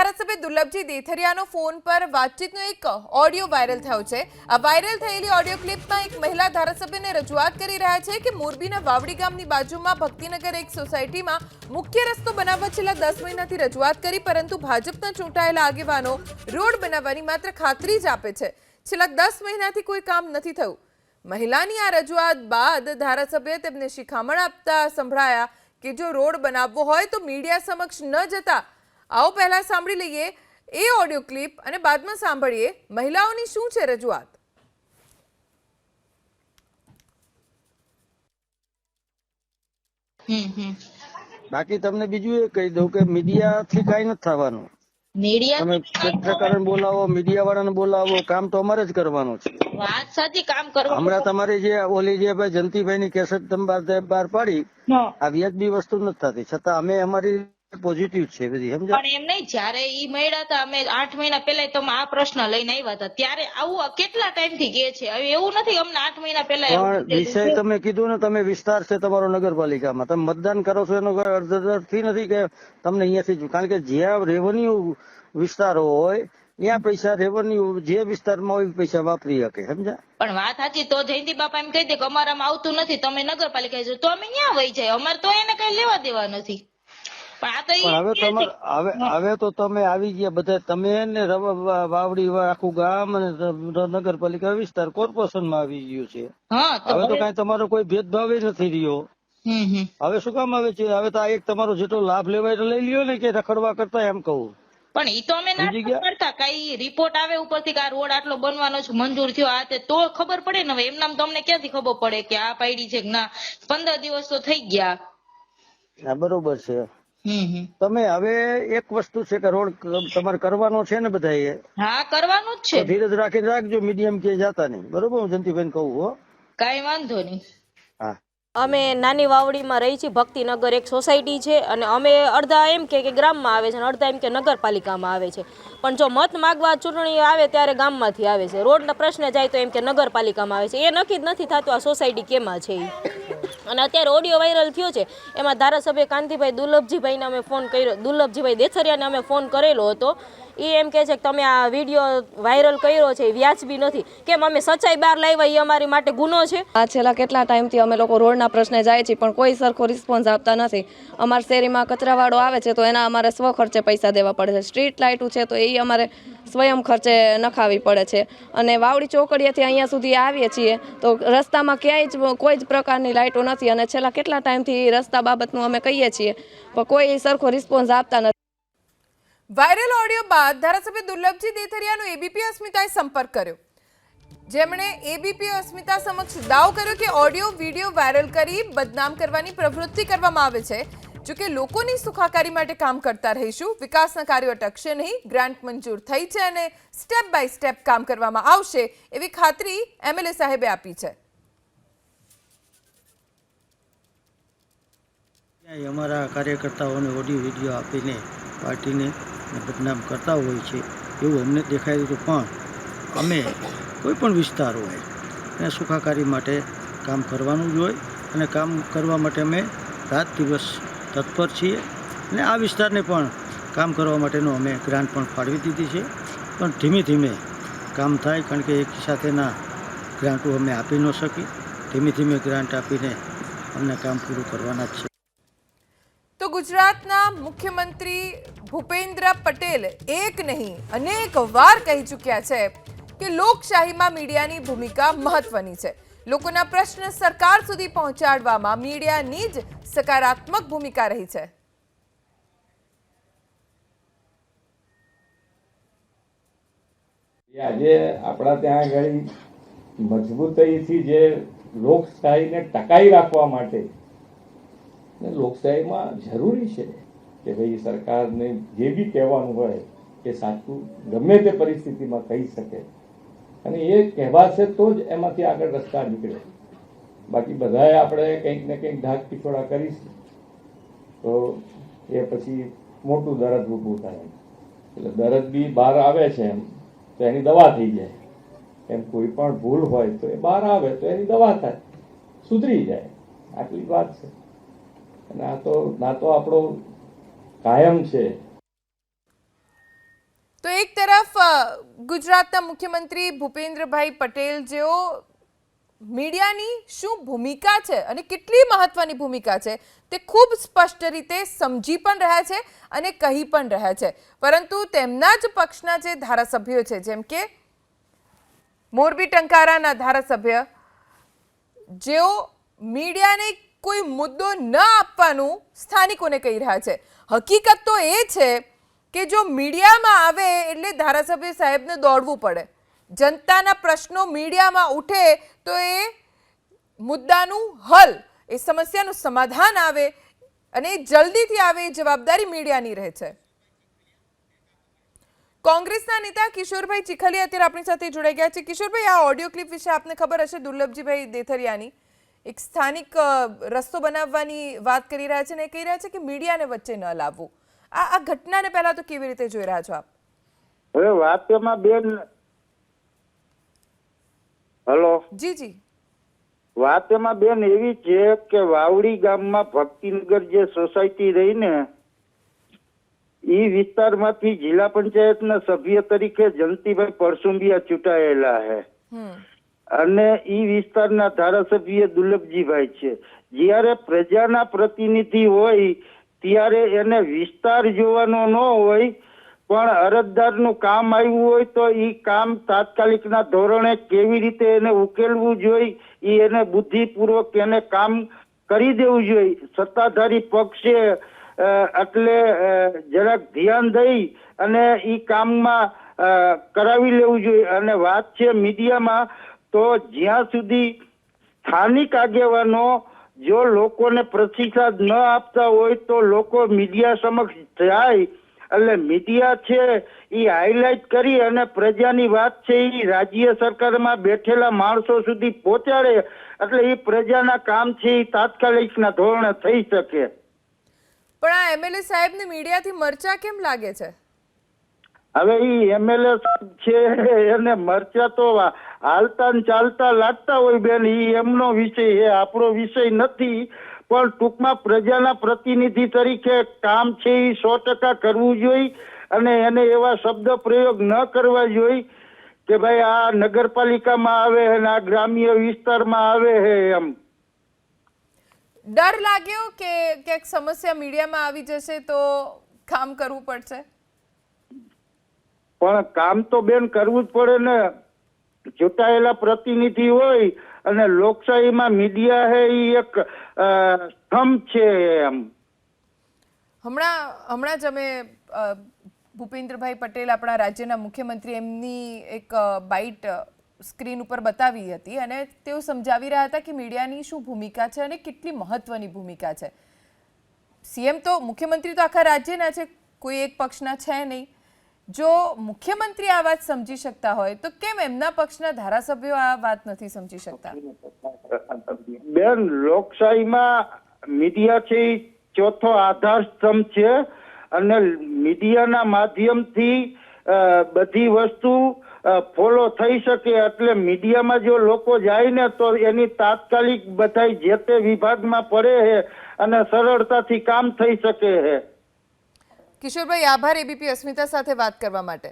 ધારાસભ્ય દુર્લભજી દેથરિયાનો ફોન પર વાતચીતનો એક ઓડિયો વાયરલ થયો છે. આ વાયરલ થયેલી ઓડિયો ક્લિપમાં એક મહિલા ધારાસભ્યને રજૂઆત કરી રહ્યા છે કે મોરબીના વાવડી ગામની બાજુમાં ભક્તિનગર એક સોસાયટીમાં મુખ્ય રસ્તો બનાવવા છેલ્લા દસ મહિનાથી રજૂઆત કરી, પરંતુ ભાજપના ચૂંટાયેલા આગેવાનો રોડ બનાવવાની માત્ર ખાતરી જ આપે છે. છેલ્લા દસ મહિનાથી કોઈ કામ નથી થયું. મહિલાની આ રજૂઆત બાદ ધારાસભ્ય તેમને શિખામણ આપતા સંભળાયા કે જો રોડ બનાવવો હોય તો મીડિયા સમક્ષ ન જતા આવો પહેલા સાંભળી લઈએ એ ઓડિયો ક્લિપ અને બાદમાં સાંભળીએ મહિલાઓની શું છે રજૂઆત. બાકી તમને બીજું એ કહી દઉં કે મીડિયાથી કઈ નથી થવાનું. મીડિયા પત્રકારોને બોલાવો મીડિયા વાળાને બોલાવો કામ તો અમારે જ કરવાનું છે. વાત સાચી કામ કરવા હમણાં તમારી જે ઓલી જે ભાઈ જયંતિભાઈ ની કેસેટ તમે બહાર બહાર પાડી આ વ્યાજબી વસ્તુ નથી થતી. છતાં અમે અમારી પોઝિટિવ છે બધી સમજો પણ એમ નહીં જયારે ઈ મળ્યા હતા અમે આઠ મહિના પહેલા તમે આ પ્રશ્ન લઈને આવ્યા હતા. ત્યારે આવું કેટલા ટાઈમથી કે છે? હવે એવું નથી અમને આઠ મહિના પહેલા પણ વિષય તમે કીધું ને તમે વિસ્તાર છે તમારો નગરપાલિકામાં. તમે મતદાન કરો છો એનો અર્થથી નથી કે તમને અહીંયાથી કારણ કે જ્યાં રેવન્યુ વિસ્તારો હોય ત્યાં પૈસા રેવન્યુ જે વિસ્તારમાં હોય પૈસા વાપરી શકે સમજ્યા? પણ વાત સાચી તો જયંતિ બાપા એમ કહી દે કે અમારામાં આવતું નથી તમે નગરપાલિકા જો તો અમે ક્યાં વહી જાય અમારે તો એને કઈ લેવા દેવા નથી. પણ હવે તમે હવે હવે તો તમે આવી ગયા બધા. તમે ને વાવડી આખું ગામ અને નગરપાલિકા વિસ્તાર કોર્પોરેશનમાં આવી ગયું છે. હવે તો કઈ તમારો કોઈ ભેદભાવ નથી રહ્યો. હવે શું કામ આવે છે? હવે તો આ એક તમારો જેટલો લાભ લેવાય તો લઈ લ્યો ને કે રખડવા કરતા એમ કહું. પણ ઈ તો અમે ના? કરતા. કઈ રિપોર્ટ આવે ઉપરથી કે આ રોડ આટલો બનવાનો છે મંજૂર થયો આ તે તો ખબર પડે ને હવે. એમનામ તમને ક્યાંથી ખબર પડે કે આ પાડી છે કે ના? પંદર દિવસ તો થઈ ગયા. બરોબર છે. તમે હવે એક વસ્તુ છે કે રોડ તમારે કરવાનો છે ને બધાએ? હા કરવાનું જ છે. ધીરજ રાખીને રાખજો મીડિયમ કે જાતા નહીં. બરોબર હું જંતીબેન કહું હો. કઈ વાંધો નહીં. હા. અમે નાની વાવડીમાં રહી છીએ ભક્તિનગર એક સોસાયટી છે અને અમે અડધા એમ કે કે ગ્રામમાં આવે છે અને અડધા એમ કે નગરપાલિકામાં આવે છે. પણ જો મત માગવા ચૂંટણી આવે ત્યારે ગામમાંથી આવે છે. રોડના પ્રશ્ન જાય તો એમ કે નગરપાલિકામાં આવે છે. એ નક્કી જ નથી થતું આ સોસાયટી કેમાં છે ઈ. અને અત્યારે ઓડિયો વાયરલ થયો છે. એમાં ધારાસભ્ય કાંતિભાઈ દુર્લભજીભાઈને અમે ફોન કર્યો. દુર્લભજીભાઈ દેસરિયાને અમે ફોન કરેલો હતો. એ એમ કહે છે કે તમે આ વીડિયો વાયરલ કર્યો છે, એ વ્યાજબી નથી. કેમ, અમે સચ્ચાઈ બહાર લાવ્યા એ અમારી માટે ગુનો છે. આ છેલ્લા કેટલા ટાઈમથી અમે લોકો રોડના પ્રશ્ને જાય છીએ, પણ કોઈ સરખો રિસ્પોન્સ આપતા નથી. અમારા શેરીમાં કચરાવાળો આવે છે, તો એના અમારે સ્વ ખર્ચે પૈસા દેવા પડે છે. સ્ટ્રીટ લાઇટો છે, તો એ અમારે સ્વયં ખર્ચે નખાવી પડે છે. અને વાવડી ચોકડીએથી અહીંયા સુધી આવીએ છીએ, તો રસ્તામાં ક્યાંય જ કોઈ જ પ્રકારની લાઇટો નથી. અને છેલ્લા કેટલા ટાઈમથી રસ્તા બાબતનું અમે કહીએ છીએ, પણ કોઈ સરખો રિસ્પોન્સ આપતા નથી. વાયરલ ઓડિયો બાદ ધારાસભ્ય દુર્લભજી દેથરિયાનો એબીપી અસ્મિતાએ સંપર્ક કર્યો. જેમણે એબીપી અસ્મિતા સમક્ષ દાવ કર્યો કે ઓડિયો વીડિયો વાયરલ કરી બદનામ કરવાની પ્રવૃત્તિ કરવામાં આવે છે. જો કે લોકોની સુખાકારી માટે કામ કરતા રહીશું. વિકાસના કાર્યો અટકશે નહીં. ગ્રાન્ટ મંજૂર થઈ છે અને સ્ટેપ બાય સ્ટેપ કામ કરવામાં આવશે એવી ખાતરી એમએલએ સાહેબે આપી છે. અમારા કાર્યકર્તાઓને ઓડિયો વીડિયો આપીને પાર્ટીને બદનામ કરતા હોય છે, એવું અમને દેખાય હતું પણ અમે કોઈ પણ વિસ્તાર હોય, એને સુખાકારી માટે કામ કરવાનું જ હોય અને કામ કરવા માટે અમે રાત દિવસ તત્પર છીએ અને આ વિસ્તારને પણ કામ કરવા માટેનું અમે ગ્રાન્ટ પણ ફાળવી દીધી છે. પણ ધીમે ધીમે કામ થાય કારણ કે એક સાથેના ગ્રાન્ટો અમે આપી ન શકી. ધીમે ધીમે ગ્રાન્ટ આપીને અમને કામ પૂરું કરવાના જ છે. તો ગુજરાતના મુખ્યમંત્રી ભૂપેન્દ્ર પટેલ એક નહીં, અનેક વાર કહી ચૂક્યા છે કે લોકશાહીમાં મીડિયાની ભૂમિકા મહત્વની છે. લોકોના પ્રશ્ન સરકાર સુધી પહોંચાડવામાં મીડિયાની જ સકારાત્મક ભૂમિકા રહી છે. આજે આપણા ત્યાં આગળ મજબૂતાઈથી જે લોકશાહીને ટકાઈ રાખવા માટે લોકશાહીમાં જરૂરી છે. કે ભાઈ સરકારને જે બી કહેવાનું હોય, એ સાચું ગમે તે પરિસ્થિતિમાં કહી શકે. અને એ કહેવાશે તો જ એમાંથી આગળ રસ્તા નીકળે. બાકી બધાએ આપણે કંઈક ને કંઈક ઢાક પીછોડા કરીશું. તો એ પછી મોટું દરદ ઊભું થાય. એટલે દરદ બી બહાર આવે છે એમ, તો એની દવા થઈ જાય. એમ કોઈ પણ ભૂલ હોય તો એ બહાર આવે તો એની દવા થાય. સુધરી જાય. આટલી વાત છે. અને આ તો, ના તો આપણો કાયમ છે. તો એક તરફ ગુજરાતના મુખ્યમંત્રી ભૂપેન્દ્રભાઈ પટેલ જેઓ મીડિયાની શું ભૂમિકા છે અને કેટલી મહત્વની ભૂમિકા છે તે ખૂબ સ્પષ્ટ રીતે સમજી પણ રહ્યા છે અને કહી પણ રહ્યા છે. પરંતુ તેમના જ પક્ષના જે ધારાસભ્યો છે, જેમ કે મોરબી ટંકારાના ધારાસભ્ય, જેઓ મીડિયાને કોઈ મુદ્દો ન આપવાનું સ્થાનિકોને કહી રહ્યા છે. હકીકત તો એ છે કે જો મીડિયામાં આવે એટલે ધારાસભ્ય સાહેબને દોડવું પડે. જનતાના પ્રશ્નો મીડિયામાં ઉઠે તો એ મુદ્દાનું હલ, એ સમસ્યાનું સમાધાન આવે અને જલ્દીથી આવે એ જવાબદારી મીડિયાની રહે છે. કોંગ્રેસના નેતા કિશોરભાઈ ચીખલી અત્યારે આપણી સાથે જોડાઈ ગયા છે. કિશોરભાઈ, આ ઓડિયો ક્લિપ વિશે આપને ખબર હશે દુર્લભજીભાઈ દેથરિયાની. એક સ્થાનિક રસ્તો બનાવવાની વાત કરી રહ્યા છે ને કહી રહ્યા છે કે મીડિયાને વચ્ચે ન લાવવું. આ આ ઘટનાને પહેલા તો કેવી રીતે જોઈ રહ્યા છો આપ? હવે વાત એમાં બેન હલો? જી જી. વાત એમાં બેન એવી છે કે વાવડી ગામમાં ભક્તિનગર જે સોસાયટી રહી ને ઈ વિસ્તારમાંથી જિલ્લા પંચાયતના સભ્ય તરીકે જનતીભાઈ પરસુંબિયા ચૂંટાયેલા છે હમ. અને ઈ વિસ્તારના ધારાસભ્ય દુર્લભજીભાઈ છે. જ્યારે પ્રજાના પ્રતિનિધિ હોય, ત્યારે એને વિસ્તાર જોવાનો ન હોય, પણ અરજદારનું કામ આવ્યું હોય તો ઈ કામ તાત્કાલિકના ધોરણે કેવી રીતે એને ઉકેલવું જોઈએ ઈ એને બુદ્ધિપૂર્વક એને કામ કરી દેવું જોઈએ સત્તાધારી પક્ષે એટલે જરાક ધ્યાન દઈ અને ઈ કામમાં કરાવી લેવું જોઈએ અને વાત છે મીડિયામાં તો જ્યાં સુધી સ્થાનિક આગેવાનો જો લોકોને પ્રતિસાદ ન આપતા હોય તો લોકો મીડિયા સમક્ષ જાય એટલે મીડિયા છે એ હાઇલાઇટ કરી અને પ્રજાની વાત છે એ રાજ્ય સરકારમાં બેઠેલા માણસો સુધી પહોંચાડે એટલે એ પ્રજાના કામ છે એ તાત્કાલિકના ધોરણે થઈ શકે. પણ આ એમએલએ સાહેબને મીડિયાથી મરચા કેમ લાગે છે? હવે એ એમએલએ છે એને મરચા તો હાલતા ને ચાલતા લાગતા હોય બેન એ એમનો વિષય છે આપણો વિષય નથી. પણ ટૂંકમાં પ્રજાના પ્રતિનિધિ તરીકે કામ છે એ સો ટકા કરવું જોઈએ અને એને એવા શબ્દ પ્રયોગ ન કરવા જોઈએ કે ભાઈ આ નગરપાલિકામાં આવે અને આ ગ્રામ્ય વિસ્તારમાં આવે છે એમ. ડર લાગ્યો કે ક્યાંક સમસ્યા મીડિયામાં આવી જશે તો કામ કરવું પડશે? પણ કામ તો બેન કરવું જ પડે ને. ચૂંટાયેલા પ્રતિનિધિ હોય અને લોકશાહીમાં મીડિયા હે એ એક સ્તંભ છે એમ. હમણાં હમણાં જ અમે ભૂપેન્દ્રભાઈ પટેલ આપણા રાજ્યના મુખ્યમંત્રી એમની એક બાઇટ સ્ક્રીન ઉપર બતાવી હતી અને તેઓ સમજાવી રહ્યા હતા કે મીડિયાની શું ભૂમિકા છે અને કેટલી મહત્વની ભૂમિકા છે. સીએમ તો, મુખ્યમંત્રી તો આખા રાજ્યના છે, કોઈ એક પક્ષના છે નહીં. જો મુખ્યમંત્રી આ વાત સમજી શકતા હોય, તો કેમ એમના પક્ષના ધારાસભ્યો આ વાત નથી સમજી શકતા? બેન, લોકશાહીમાં મીડિયા છે ચોથો આધાર સ્તંભ છે અને મીડિયાના માધ્યમથી બધી વસ્તુ ફોલો થઈ શકે એટલે મીડિયામાં જો લોકો જાય ને તો એની તાત્કાલિક બધાય જે તે વિભાગમાં પડે છે અને સરળતાથી કામ થઈ શકે છે કિશોરભાઈ આભાર એબીપી અસ્મિતા સાથે વાત કરવા માટે.